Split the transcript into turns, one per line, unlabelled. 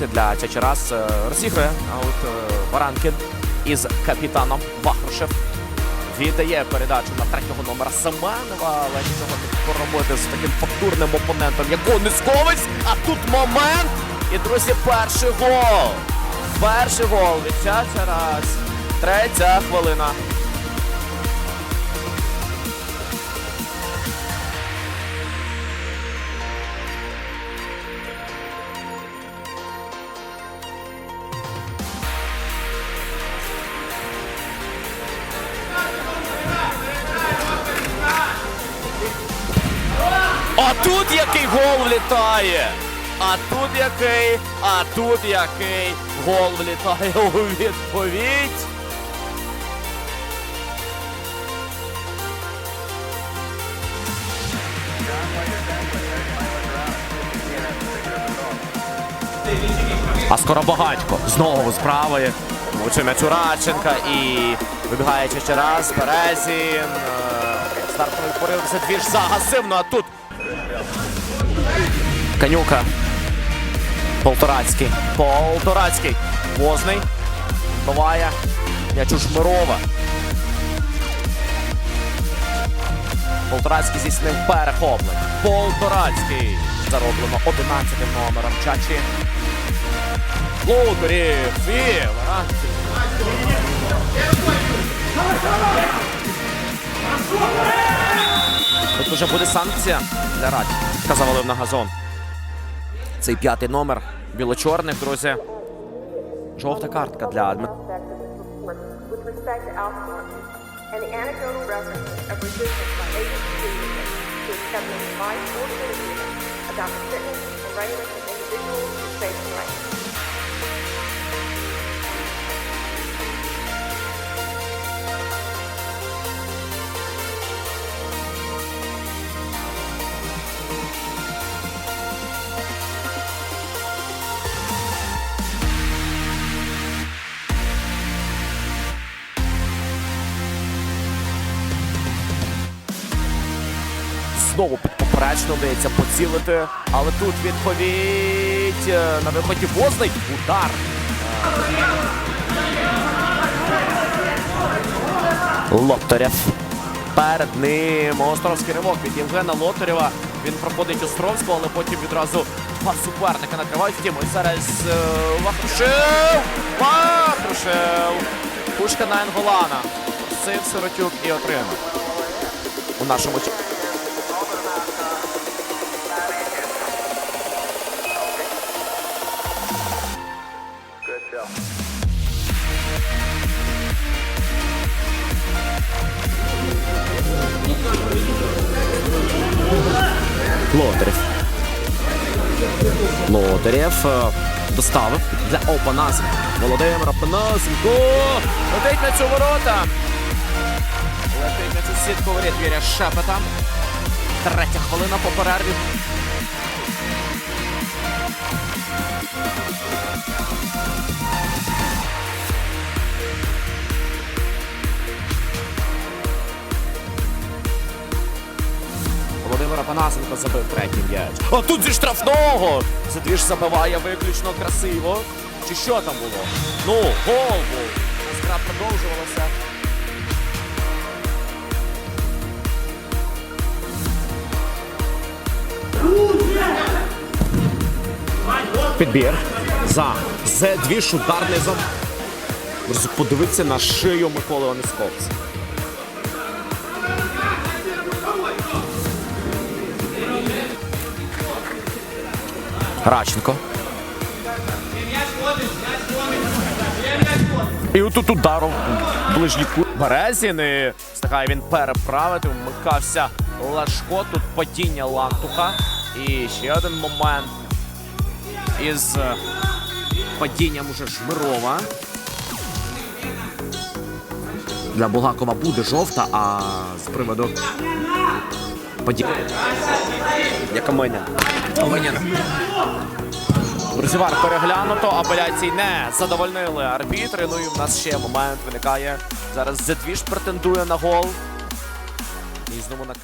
моменти для Чачарас. Е, Розігрує а от е, Баранкін із капітаном Вахрушев. Віддає передачу на третього номера Семенова, але нічого не поробити з таким фактурним опонентом, як Нисковець. А тут момент. І, друзі, перший гол. Перший гол від Чачарас. Третя хвилина. Тут який гол влітає! А тут який, а тут який гол влітає у відповідь. А скоро багатько. Знову з правої. Влучив м'яч Радченка і вибігає ще раз. Березін. Е, Стартовий порив за двіж загасив. Ну а тут Канюка. Полторацький. Полторацький. Возний. Буває. М'яч у Жмирова. Полторацький здійснив перехоплення. Полторацький. Зароблено 11 номером Чачі. Лоутерів. І Варантів. Тут вже буде санкція для Раді. Завалив на газон. Цей п'ятий номер біло-чорних, друзі. Жовта картка для Дмитра. Знову під поперечно вдається поцілити. Але тут відповідь е, на виході Возний. Удар. Лотарєв. Перед ним Островський ривок від Євгена Лотарєва. Він проходить Островського, але потім відразу два суперника накривають. Втім, зараз е, Вахрушев! Вахрушев! Пушка на Енголана. Просив Сиротюк і отримав. У нашому часі. Лотарєв. Лотарєв е, доставив для Опанасенка. Володимир Опанасенко. Летить на цю ворота. Летить на цю сітку воріт Віря Шепета. Третя хвилина по перерві. Панасенко забив третій м'яч. А тут зі штрафного! Задвіж забиває виключно красиво. Чи що там було? Ну, гол був. Гра продовжувалася. Підбір. За. З-двіж удар низом. Друзі, Подивіться на шию Миколи Онисковця. Раченко. І отут ударом ближній кут. Березін і встигає він переправити. Вмикався Лашко. Тут падіння лантуха. І ще один момент із е, падінням уже Жмирова. Для Булгакова буде жовта, а з приводу падіння. Як Каменя. Резівар переглянуто, апеляцій не задовольнили арбітри. Ну і в нас ще момент виникає. Зараз Зедвіж претендує на гол. І знову на